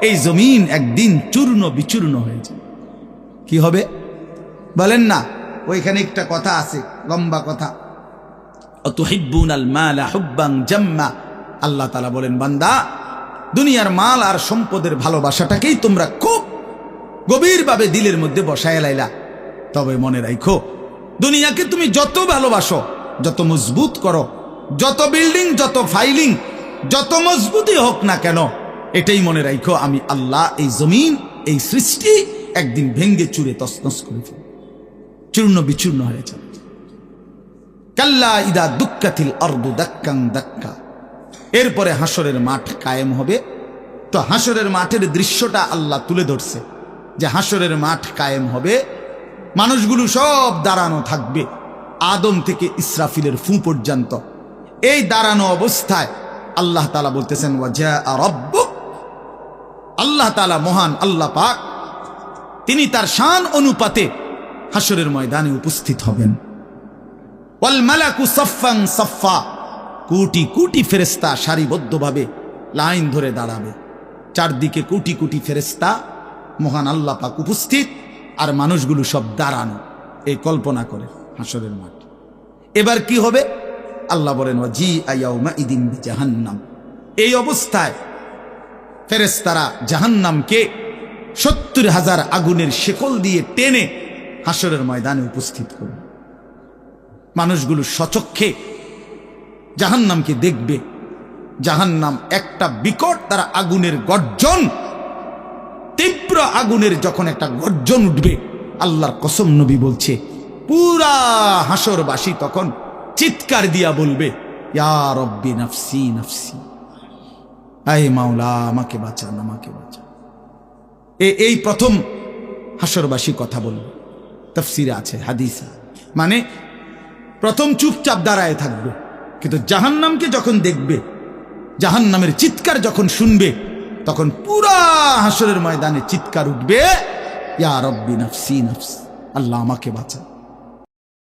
এই জমিন একদিন চূর্ণ বিচূর্ণ হয়ে যাবে কি হবে? বলেন না, ওইখানে একটা কথা আছে, লম্বা কথা। আল্লাহ তালা বলেন, বান্দা, দুনিয়ার মাল আর সম্পদের ভালোবাসাটাকেই তোমরা খুব গভীরভাবে দিলের মধ্যে বসায় লাইলা। তবে মনে রাখো দুনিয়াকে তুমি যত ভালোবাসো, যত মজবুত করো, যত বিল্ডিং, যত ফাইলিং, যত মজবুতই হোক না কেন এটাই মনে রাখো আমি আল্লাহ এই জমিন, এই সৃষ্টি একদিন ভেঙ্গে চুরে তসনস করে ফেলব। চূর্ণ বিচূর্ণ হয়ে যাবে। কাল্লা ইদা দুঃখাতিল অর্দু দাক্কাং দাক্কা। এরপরে হাসরের মাঠ কায়েম হবে। তো হাসরের মাঠের দৃশ্যটা আল্লাহ তুলে ধরছে যে হাসরের মাঠ কায়েম হবে। মানুষগুলো সব দাঁড়ানো থাকবে আদম থেকে ইসরাফিলের ফু পর্যন্ত। এই দাঁড়ানো অবস্থায় আল্লাহ তালা বলতেছেন ওয়াজা রব্বুক আল্লাহ তালা মহান আল্লাহ পাক, তিনি তার শান অনুপাতে হাসরের ময়দানে উপস্থিত হবেন। ওয়াল মালাকু সফাং কোটি কোটি ফেরেস্তা সারিবদ্ধভাবে লাইন ধরে দাঁড়াবে। চারদিকে কোটি কোটি ফেরেস্তা মহান আল্লাহ পাক উপস্থিত, আর মানুষগুলো সব দাঁড়ানো। এই কল্পনা করে হাসরের মাঠ। এবার কি হবে? আল্লাহ বলেন জি আয়াউমা ইদিন জাহান্নাম এই অবস্থায় ফেরেস্তারা জাহান্নামকে সত্তর হাজার আগুনের শেকল দিয়ে টেনে হাসরের ময়দানে উপস্থিত করবে মানুষগুলো সচক্ষে জাহান্নামকে দেখবে। জাহান্নাম একটা বিকট তারা আগুনের গর্জন, তীব্র আগুনের যখন একটা গর্জন উঠবে, আল্লাহর কসম নবী বলছে, পুরা হাসরবাসী তখন চিৎকার দিয়া বলবে, ইয়া রব্বি নফসি নফসি। আয় মাওলা, আমাকে বাঁচান আমাকে বাঁচান। এ, এই প্রথম হাসরবাসী কথা বলবে তফসিরে আছে, হাদিসা। মানে প্রথম চুপচাপ দাঁড়ায় থাকবে, কিন্তু জাহান্নামকে যখন দেখবে, জাহান্নামের চিৎকার যখন শুনবে, তখন পুরা হাসরের ময়দানে চিৎকার উঠবে, ইয়া রব্বি নফসি, নফস, আল্লাহ আমাকে বাঁচা